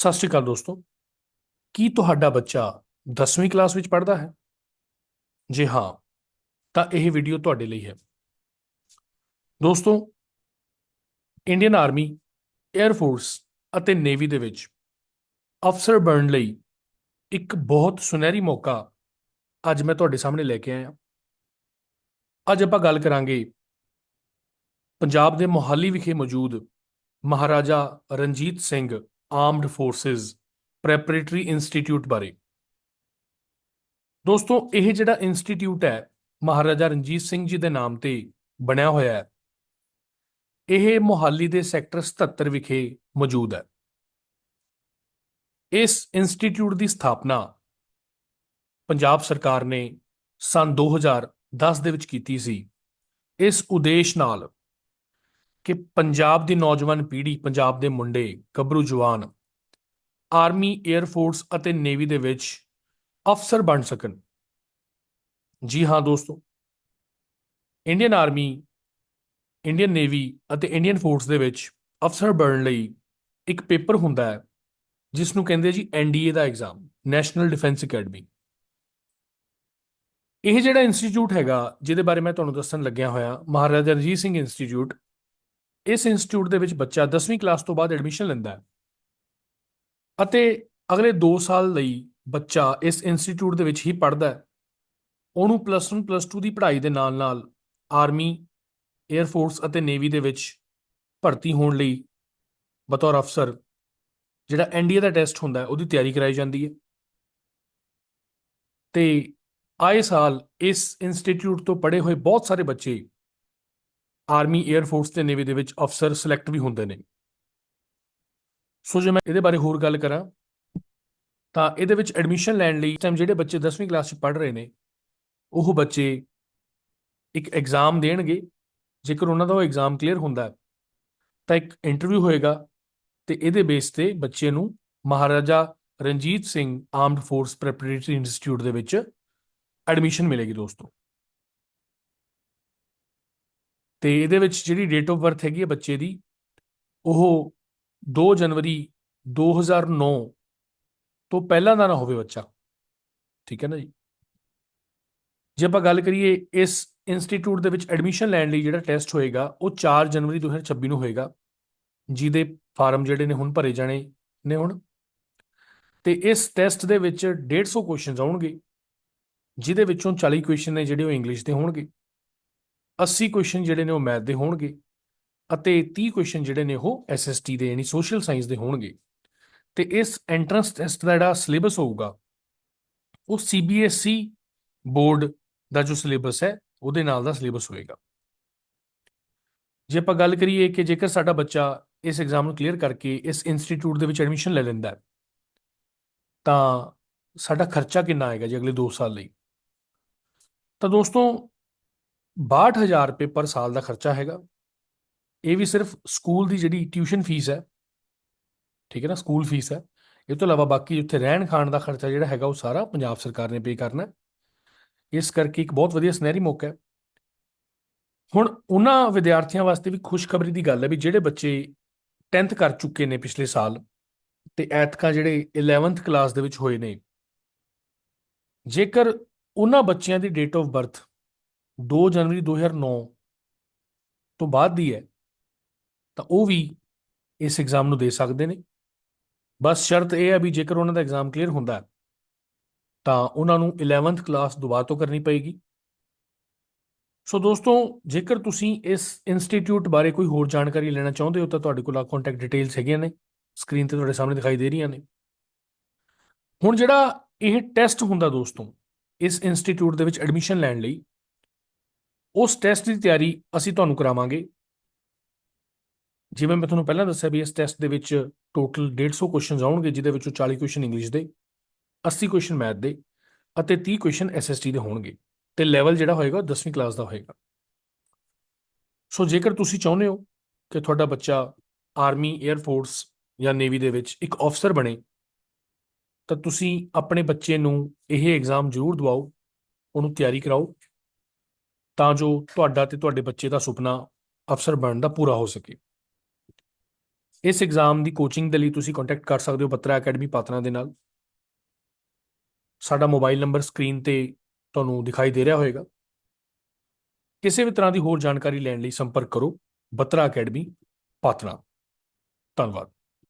ਸਤਿ ਸ਼੍ਰੀ ਅਕਾਲ ਦੋਸਤੋ। ਕੀ ਤੁਹਾਡਾ ਬੱਚਾ 10ਵੀਂ ਕਲਾਸ ਵਿੱਚ ਪੜ੍ਹਦਾ ਹੈ? ਜੇ ਹਾਂ, ਤਾਂ ਇਹ ਵੀਡੀਓ ਤੁਹਾਡੇ ਲਈ ਹੈ। ਦੋਸਤੋ, ਇੰਡੀਅਨ ਆਰਮੀ 에ਅਰ ਫੋਰਸ ਅਤੇ ਨੇਵੀ ਦੇ ਵਿੱਚ ਅਫਸਰ ਬਣਨ ਲਈ ਇੱਕ ਬਹੁਤ ਸੁਨਹਿਰੀ ਮੌਕਾ ਅੱਜ ਮੈਂ ਤੁਹਾਡੇ ਸਾਹਮਣੇ ਲੈ ਕੇ ਆਇਆ। ਅੱਜ ਆਪਾਂ ਗੱਲ ਕਰਾਂਗੇ ਪੰਜਾਬ ਦੇ ਮੋਹਾਲੀ ਵਿਖੇ ਮੌਜੂਦ Maharaja Ranjit Singh armed forces preparatory institute ਬਾਰੇ। ਦੋਸਤੋ, ਇਹ ਜਿਹੜਾ ਇੰਸਟੀਚਿਊਟ ਹੈ, ਮਹਾਰਾਜਾ ਰਣਜੀਤ ਸਿੰਘ ਜੀ ਦੇ ਨਾਮ ਤੇ ਬਣਿਆ ਹੋਇਆ ਹੈ। ਇਹ ਮੁਹਾਲੀ ਦੇ ਸੈਕਟਰ 77 ਵਿਖੇ ਮੌਜੂਦ ਹੈ। ਇਸ ਇੰਸਟੀਚਿਊਟ ਦੀ ਸਥਾਪਨਾ ਪੰਜਾਬ ਸਰਕਾਰ ਨੇ ਸਨ 2010 ਦੇ ਵਿੱਚ ਕੀਤੀ ਸੀ। ਇਸ ਉਦੇਸ਼ ਨਾਲ ਕਿ ਪੰਜਾਬ ਦੀ ਨੌਜਵਾਨ ਪੀੜ੍ਹੀ, ਪੰਜਾਬ ਦੇ ਮੁੰਡੇ, ਗੱਭਰੂ ਜਵਾਨ, ਆਰਮੀ 에ਅਰ ਫੋਰਸ ਅਤੇ ਨੇਵੀ ਦੇ ਵਿੱਚ ਅਫਸਰ ਬਣ ਸਕਣ। ਜੀ ਹਾਂ ਦੋਸਤੋ ਇੰਡੀਅਨ ਆਰਮੀ ਇੰਡੀਅਨ ਨੇਵੀ ਅਤੇ ਇੰਡੀਅਨ ਫੋਰਸ ਦੇ ਵਿੱਚ ਅਫਸਰ ਬਣਨ ਲਈ ਇੱਕ ਪੇਪਰ ਹੁੰਦਾ ਹੈ ਜਿਸ ਨੂੰ ਕਹਿੰਦੇ ਜੀ ਐਨਡੀਏ ਦਾ ਐਗਜ਼ਾਮ ਨੈਸ਼ਨਲ ਡਿਫੈਂਸ ਅਕੈਡਮੀ ਇਹ ਜਿਹੜਾ ਇੰਸਟੀਚਿਊਟ ਹੈਗਾ, ਜਿਹਦੇ ਬਾਰੇ ਮੈਂ ਤੁਹਾਨੂੰ ਦੱਸਣ ਲੱਗਿਆ ਹੋਇਆ, ਮਹਾਰਾਜਾ ਰਣਜੀਤ ਸਿੰਘ ਇੰਸਟੀਚਿਊਟ ਇਸ ਇੰਸਟੀਚਿਊਟ ਦੇ ਵਿੱਚ ਬੱਚਾ 10ਵੀਂ ਕਲਾਸ ਤੋਂ ਬਾਅਦ ਐਡਮਿਸ਼ਨ ਲੈਂਦਾ ਹੈ। ਅਤੇ ਅਗਲੇ 2 ਸਾਲ ਲਈ ਬੱਚਾ ਇਸ ਇੰਸਟੀਚਿਊਟ ਦੇ ਵਿੱਚ ਹੀ ਪੜ੍ਹਦਾ ਹੈ। ਉਹਨੂੰ ਪਲੱਸ 1 ਪਲੱਸ 2 ਦੀ ਪੜ੍ਹਾਈ ਦੇ ਨਾਲ-ਨਾਲ ਆਰਮੀ 에ਅਰ ਫੋਰਸ ਅਤੇ ਨੇਵੀ ਦੇ ਵਿੱਚ ਭਰਤੀ ਹੋਣ ਲਈ ਬਤੌਰ ਅਫਸਰ, ਜਿਹੜਾ ਐਨਡੀਏ ਦਾ ਟੈਸਟ ਹੁੰਦਾ ਉਹਦੀ ਤਿਆਰੀ ਕਰਾਈ ਜਾਂਦੀ ਹੈ। ਤੇ ਆਏ ਸਾਲ ਇਸ ਇੰਸਟੀਚਿਊਟ ਤੋਂ ਪੜ੍ਹੇ ਹੋਏ ਬਹੁਤ ਸਾਰੇ ਬੱਚੇ ਆਰਮੀ 에ਅਰ ਫੋਰਸ ਤੇ ਨੇਵੀ ਦੇ ਵਿੱਚ ਅਫਸਰ ਸਿਲੈਕਟ ਵੀ ਹੁੰਦੇ ਨੇ। ਸੋ ਜੇ ਮੈਂ ਇਹਦੇ ਬਾਰੇ ਹੋਰ ਗੱਲ ਕਰਾਂ, ਤਾਂ ਇਹਦੇ ਵਿੱਚ ਐਡਮਿਸ਼ਨ ਲੈਣ ਲਈ ਟਾਈਮ ਜਿਹੜੇ ਬੱਚੇ 10ਵੀਂ ਕਲਾਸ 'ਚ ਪੜ੍ਹ ਰਹੇ ਨੇ, ਉਹ ਬੱਚੇ ਇੱਕ ਐਗਜ਼ਾਮ ਦੇਣਗੇ। ਜੇਕਰ ਉਹਨਾਂ ਦਾ ਉਹ ਐਗਜ਼ਾਮ ਕਲੀਅਰ ਹੁੰਦਾ ਹੈ, ਤਾਂ ਇੱਕ ਇੰਟਰਵਿਊ ਹੋਏਗਾ ਤੇ ਇਹਦੇ ਬੇਸ ਤੇ ਬੱਚੇ ਨੂੰ Maharaja Ranjit Singh armed force preparatory institute ਦੇ ਵਿੱਚ ਐਡਮਿਸ਼ਨ ਮਿਲੇਗੀ ਦੋਸਤੋ। ਤੇ ਇਹਦੇ ਵਿੱਚ ਜਿਹੜੀ ਡੇਟ ਆਫ ਬਰਥ ਹੈਗੀ ਹੈ ਬੱਚੇ ਦੀ, ਉਹ 2 ਜਨਵਰੀ 2009 ਤੋਂ ਪਹਿਲਾਂ ਦਾ ਨਾ ਹੋਵੇ ਬੱਚਾ। ਠੀਕ ਹੈ ਨਾ ਜੀ? ਜੇ ਆਪਾਂ ਗੱਲ ਕਰੀਏ ਇਸ ਇੰਸਟੀਚਿਊਟ ਦੇ ਵਿੱਚ ਐਡਮਿਸ਼ਨ ਲੈਣ ਲਈ ਜਿਹੜਾ ਟੈਸਟ ਹੋਏਗਾ, ਉਹ 4 ਜਨਵਰੀ 2026 ਨੂੰ ਹੋਏਗਾ, ਜਿਹਦੇ ਫਾਰਮ ਜਿਹੜੇ ਨੇ ਹੁਣ ਭਰੇ ਜਾਣੇ ਨੇ ਹੁਣ। ਤੇ ਇਸ ਟੈਸਟ ਦੇ ਵਿੱਚ 150 ਕੁਐਸਚਨਸ ਆਉਣਗੇ, ਜਿਹਦੇ ਵਿੱਚੋਂ 40 ਕੁਐਸਚਨ ਨੇ ਜਿਹੜੇ ਉਹ ਇੰਗਲਿਸ਼ ਦੇ ਹੋਣਗੇ। 80 ਕੁਐਸਚਨ ਜਿਹੜੇ ਨੇ ਉਹ ਮੈਥ ਦੇ ਹੋਣਗੇ ਅਤੇ 30 ਕੁਐਸਚਨ ਜਿਹੜੇ ਨੇ ਉਹ ਐਸਐਸਟੀ ਦੇ ਯਾਨੀ ਸੋਸ਼ਲ ਸਾਇੰਸ ਦੇ ਹੋਣਗੇ। ਤੇ ਇਸ ਐਂਟਰੈਂਸ ਟੈਸਟ ਦਾ ਜਿਹੜਾ ਸਿਲੇਬਸ ਹੋਊਗਾ ਉਹ ਸੀਬੀਐਸਈ ਬੋਰਡ ਦਾ ਜੋ ਸਿਲੇਬਸ ਹੈ ਉਹਦੇ ਨਾਲ ਦਾ ਸਿਲੇਬਸ ਹੋਏਗਾ। ਜੇ ਆਪਾਂ ਗੱਲ ਕਰੀਏ ਕਿ ਜੇਕਰ ਸਾਡਾ ਬੱਚਾ ਇਸ ਐਗਜ਼ਾਮ ਨੂੰ ਕਲੀਅਰ ਕਰਕੇ ਇਸ ਇੰਸਟੀਚਿਊਟ ਦੇ ਵਿੱਚ ਐਡਮਿਸ਼ਨ ਲੈ ਲੈਂਦਾ ਹੈ, ਤਾਂ ਸਾਡਾ ਖਰਚਾ ਕਿੰਨਾ ਆਏਗਾ ਜੀ ਅਗਲੇ 2 ਸਾਲ ਲਈ? ਤਾਂ ਦੋਸਤੋ 62000 ਰੁਪਏ ਪਰ ਸਾਲ ਦਾ ਖਰਚਾ ਹੈਗਾ। ਇਹ ਵੀ ਸਿਰਫ ਸਕੂਲ ਦੀ ਜਿਹੜੀ ਟਿਊਸ਼ਨ ਫੀਸ ਹੈ, ਠੀਕ ਹੈ ਨਾ, ਸਕੂਲ ਫੀਸ ਹੈ। ਇਹ ਤੋਂ ਇਲਾਵਾ ਬਾਕੀ ਉੱਥੇ ਰਹਿਣ ਖਾਣ ਦਾ ਖਰਚਾ ਜਿਹੜਾ ਹੈਗਾ ਉਹ ਸਾਰਾ ਪੰਜਾਬ ਸਰਕਾਰ ਨੇ ਪੇ ਕਰਨਾ ਇਸ ਕਰਕੇ ਇੱਕ ਬਹੁਤ ਵਧੀਆ ਸੁਨਹਿਰੀ ਮੌਕਾ ਹੈ। ਹੁਣ ਉਹਨਾਂ ਵਿਦਿਆਰਥੀਆਂ ਵਾਸਤੇ ਵੀ ਖੁਸ਼ਖਬਰੀ ਦੀ ਗੱਲ ਹੈ ਵੀ ਜਿਹੜੇ ਬੱਚੇ 10th ਕਰ ਚੁੱਕੇ ਨੇ ਪਿਛਲੇ ਸਾਲ ਤੇ ਐਤਕਾਂ ਜਿਹੜੇ 11th ਕਲਾਸ ਦੇ ਵਿੱਚ ਹੋਏ ਨੇ, ਜੇਕਰ ਉਹਨਾਂ ਬੱਚਿਆਂ ਦੀ ਡੇਟ ਆਫ ਬਰਥ 2 ਜਨਵਰੀ 2009 ਤੋਂ ਬਾਅਦ ਦੀ ਹੈ, ਤਾਂ ਉਹ ਵੀ ਇਸ ਐਗਜ਼ਾਮ ਨੂੰ ਦੇ ਸਕਦੇ ਨੇ। ਬਸ ਸ਼ਰਤ ਇਹ ਹੈ ਵੀ ਜੇਕਰ ਉਹਨਾਂ ਦਾ ਐਗਜ਼ਾਮ ਕਲੀਅਰ ਹੁੰਦਾ ਤਾਂ ਉਹਨਾਂ ਨੂੰ 11th ਕਲਾਸ ਦੁਬਾਰਾ ਤੋਂ ਕਰਨੀ ਪਏਗੀ। ਸੋ ਦੋਸਤੋ, ਜੇਕਰ ਤੁਸੀਂ ਇਸ ਇੰਸਟੀਚਿਊਟ ਬਾਰੇ ਕੋਈ ਹੋਰ ਜਾਣਕਾਰੀ ਲੈਣਾ ਚਾਹੁੰਦੇ ਹੋ, ਤਾਂ ਤੁਹਾਡੇ ਕੋਲ ਆ ਕੰਟੈਕਟ ਡਿਟੇਲਸ ਹੈਗੀਆਂ ਨੇ। ਸਕਰੀਨ ਤੇ ਤੁਹਾਡੇ ਸਾਹਮਣੇ ਦਿਖਾਈ ਦੇ ਰਹੀਆਂ ਨੇ। ਹੁਣ ਜਿਹੜਾ ਇਹ ਟੈਸਟ ਹੁੰਦਾ ਦੋਸਤੋ, ਇਸ ਇੰਸਟੀਚਿਊਟ ਦੇ ਵਿੱਚ ਐਡਮਿਸ਼ਨ ਲੈਣ ਲਈ ਉਸ ਟੈਸਟ ਦੀ ਤਿਆਰੀ ਅਸੀਂ ਤੁਹਾਨੂੰ ਕਰਾਵਾਂਗੇ। ਜਿਵੇਂ ਮੈਂ ਤੁਹਾਨੂੰ ਪਹਿਲਾਂ ਦੱਸਿਆ ਵੀ ਇਸ ਟੈਸਟ ਦੇ ਵਿੱਚ ਟੋਟਲ 150 ਕੁਐਸਚਨਸ ਆਉਣਗੇ, ਜਿਹਦੇ ਵਿੱਚੋਂ 40 ਕੁਐਸਚਨ ਇੰਗਲਿਸ਼ ਦੇ 80 ਕੁਐਸਚਨ ਮੈਥ ਦੇ ਅਤੇ 30 ਕੁਐਸਚਨ ਐਸਐਸਟੀ ਦੇ ਹੋਣਗੇ ਤੇ ਲੈਵਲ ਜਿਹੜਾ ਹੋਏਗਾ ਉਹ 10ਵੀਂ ਕਲਾਸ ਦਾ ਹੋਏਗਾ। ਸੋ ਜੇਕਰ ਤੁਸੀਂ ਚਾਹੁੰਦੇ ਹੋ ਕਿ ਤੁਹਾਡਾ ਬੱਚਾ ਆਰਮੀ 에ਅਰ ਫੋਰਸ ਜਾਂ ਨੇਵੀ ਦੇ ਵਿੱਚ ਇੱਕ ਅਫਸਰ ਬਣੇ, ਤਾਂ ਤੁਸੀਂ ਆਪਣੇ ਬੱਚੇ ਨੂੰ ਇਹ ਐਗਜ਼ਾਮ ਜ਼ਰੂਰ ਦਿਵਾਓ, ਉਹਨੂੰ ਤਿਆਰੀ ਕਰਾਓ ਤਾਂ ਜੋ ਤੁਹਾਡਾ ਤੇ ਤੁਹਾਡੇ ਬੱਚੇ ਦਾ ਸੁਪਨਾ ਅਫਸਰ ਬਣਨ ਦਾ ਪੂਰਾ ਹੋ ਸਕੇ। ਇਸ ਐਗਜ਼ਾਮ ਦੀ ਕੋਚਿੰਗ ਦੇ ਲਈ ਤੁਸੀਂ ਕੰਟੈਕਟ ਕਰ ਸਕਦੇ ਹੋ ਬੱਤਰਾ ਅਕੈਡਮੀ ਪਾਤਨਾ ਦੇ ਨਾਲ। ਸਾਡਾ ਮੋਬਾਈਲ ਨੰਬਰ ਸਕਰੀਨ ਤੇ ਤੁਹਾਨੂੰ ਦਿਖਾਈ ਦੇ ਰਿਹਾ ਹੋਵੇਗਾ। ਕਿਸੇ ਵੀ ਤਰ੍ਹਾਂ ਦੀ ਹੋਰ ਜਾਣਕਾਰੀ ਲੈਣ ਲਈ ਸੰਪਰਕ ਕਰੋ। ਬੱਤਰਾ ਅਕੈਡਮੀ ਪਾਤਨਾ ਧੰਨਵਾਦ।